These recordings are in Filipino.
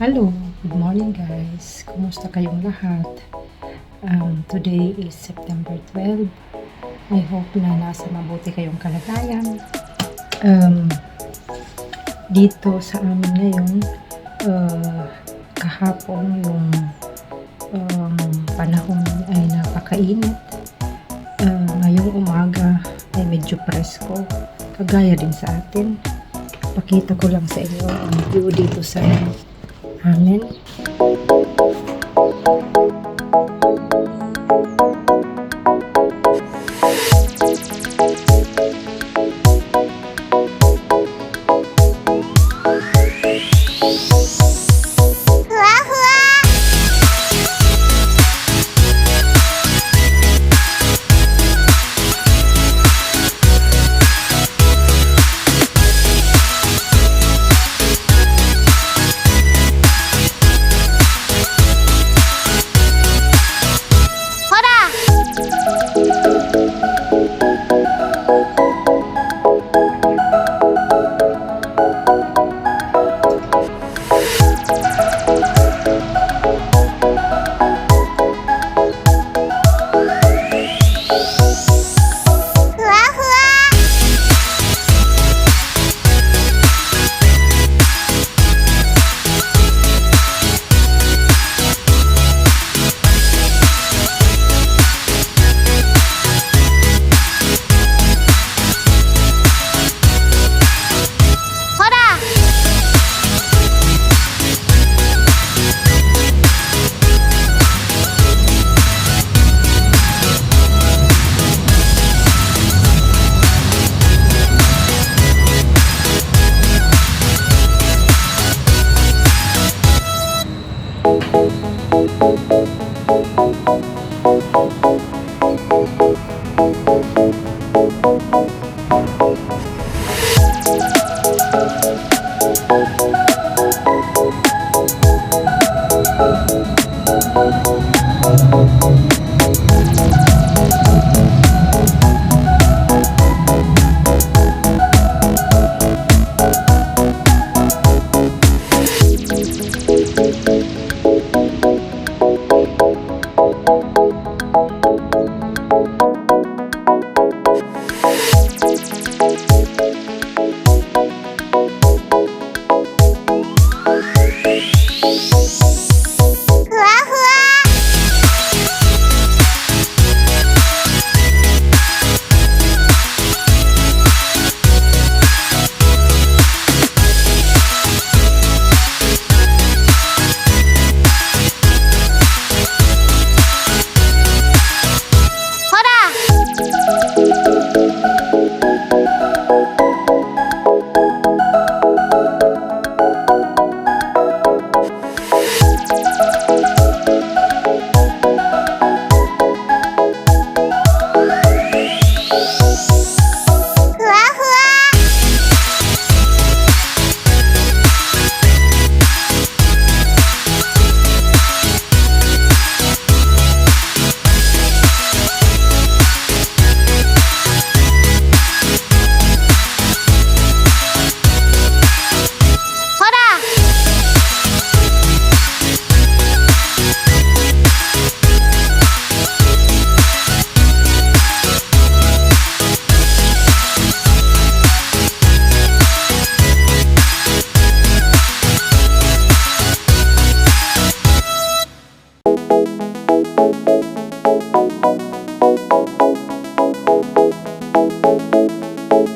Hello, good morning guys. Kumusta kayong lahat? Um, today is September 12. I hope na nasa mabuti kayong kalagayan. Um, dito sa amin ngayon, uh, kahapon yung um, panahon ay napakainit. Uh, ngayong umaga ay medyo presko. Kagaya din sa atin. Pakita ko lang sa inyo ang view dito sa amin. So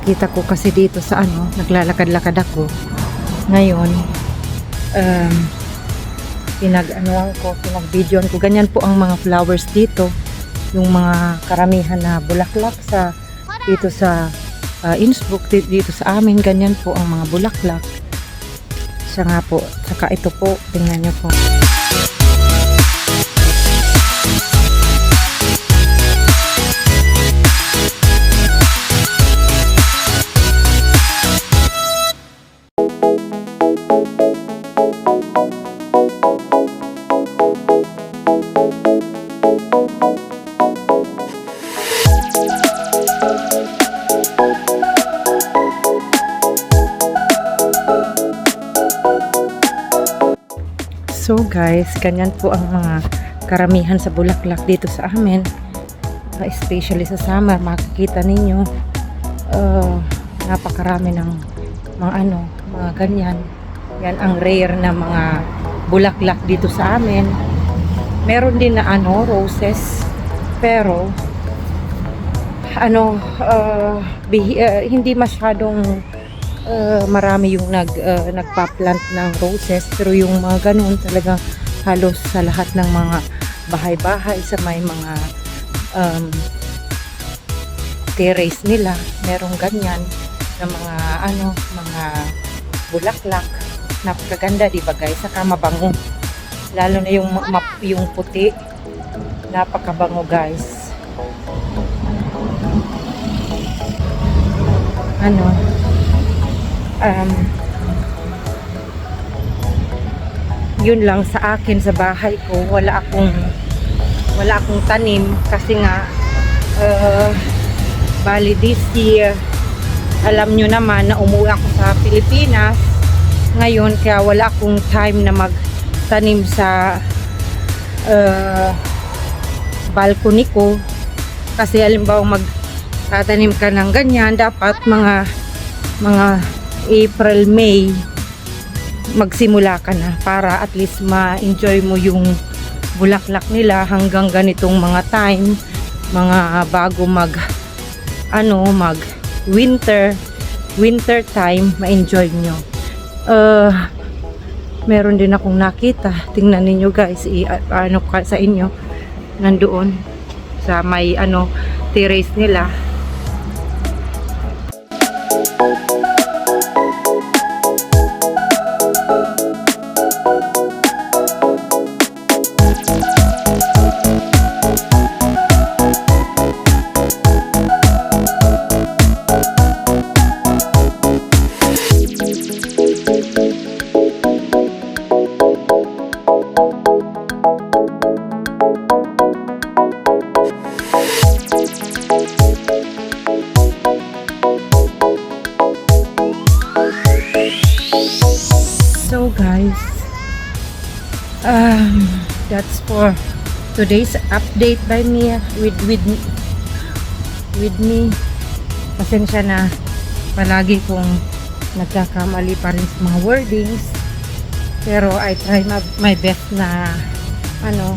nakita ko kasi dito sa ano, naglalakad-lakad ako. Ngayon, um, pinag-anuan ko, pinag-videoan ko. Ganyan po ang mga flowers dito. Yung mga karamihan na bulaklak sa dito sa uh, Innsbruck, di- dito sa amin, ganyan po ang mga bulaklak. Siya nga po, saka ito po, tingnan nyo po. So guys, ganyan po ang mga karamihan sa bulaklak dito sa amin. Uh, especially sa summer, makikita ninyo uh, napakarami ng mga ano, mga ganyan. Yan ang rare na mga bulaklak dito sa amin. Meron din na ano, roses. Pero ano, uh, bihi- uh, hindi masyadong uh, marami yung nag uh, nagpa-plant ng roses pero yung mga ganun talagang halos sa lahat ng mga bahay-bahay sa may mga um, terrace nila merong ganyan na mga ano mga bulaklak. Napakaganda di ba guys? Saka mabango. Lalo na yung yung puti. Napakabango guys. Ano um, yun lang sa akin sa bahay ko. Wala akong wala akong tanim kasi nga uh, bali this year alam nyo naman na umuwi ako sa Pilipinas. Ngayon kaya wala akong time na magtanim sa uh, balcony ko. Kasi halimbawa magtatanim ka ng ganyan dapat mga mga April, May magsimula ka na para at least ma-enjoy mo yung bulaklak nila hanggang ganitong mga time mga bago mag ano mag winter winter time ma-enjoy nyo. Uh, meron din akong nakita. Tingnan ninyo guys. I, ano sa inyo? Nandoon sa may ano terrace nila um, that's for today's update by me with with with me. Pasensya na palagi kong nagkakamali pa rin sa mga wordings. Pero I try my, my best na ano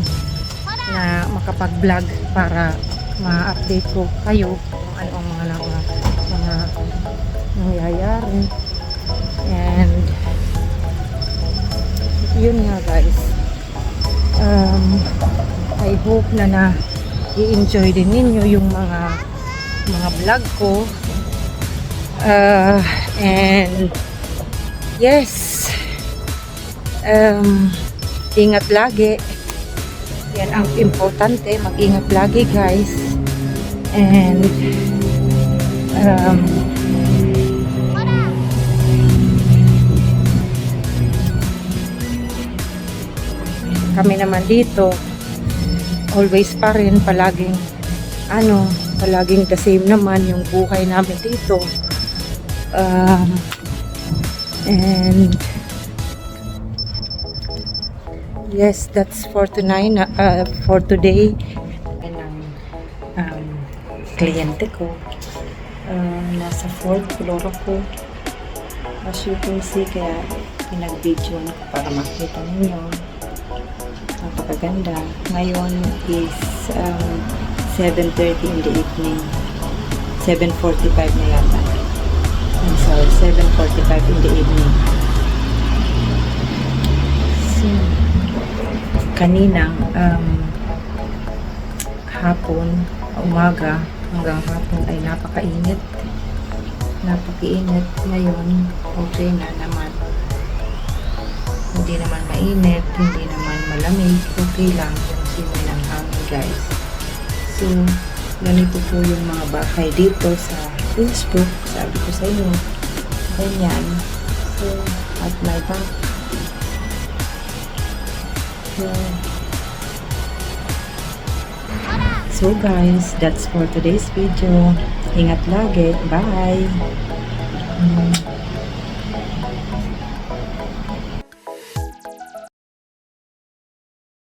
na makapag-vlog para ma-update ko kayo kung ano ang mga mga, mga nangyayari. Hope na na i-enjoy din ninyo yung mga mga vlog ko uh, and yes um, ingat lagi Yan ang importante. Mag-ingat lagi guys. And um, kami naman dito always pa rin palaging ano palaging the same naman yung buhay namin dito. Um, and yes that's for tonight uh, for today. And ang um, kliyente ko uh, nasa fourth floor ako. As you can see kaya pinag-video ko para makita ninyo napakaganda. Ngayon is um, 7.30 in the evening. 7.45 na yata. I'm sorry 7.45 in the evening. So kaninang um, hapon umaga hanggang hapon ay napakainit. Napakainit. Ngayon okay na naman. Hindi naman mainit hindi naman malamig okay lang yung simoy ng hangin guys so ganito po yung mga bahay dito sa Facebook sabi ko sa inyo ganyan so at my back so, So guys, that's for today's video. Ingat lagi. Bye! Mm.